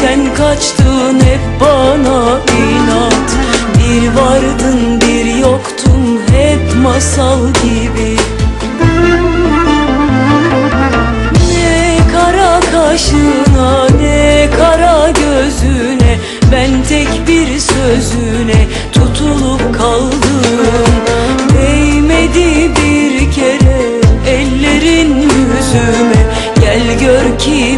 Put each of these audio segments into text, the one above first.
sen kaçtın hep bana inat. Bir vardın bir yoktun hep masal gibi. Ne kara kaşına ne kara gözüne Ben tek bir sözüne tutulup kaldım. Değmedi bir kere ellerin yüzüme. Gel gör ki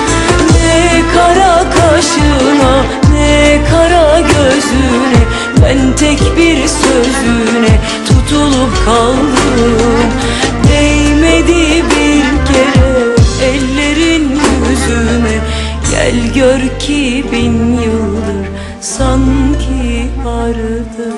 tutulup kaldım. Değmedi bir kere ellerin yüzüme Gel gör ki bin yıldır sanki vardım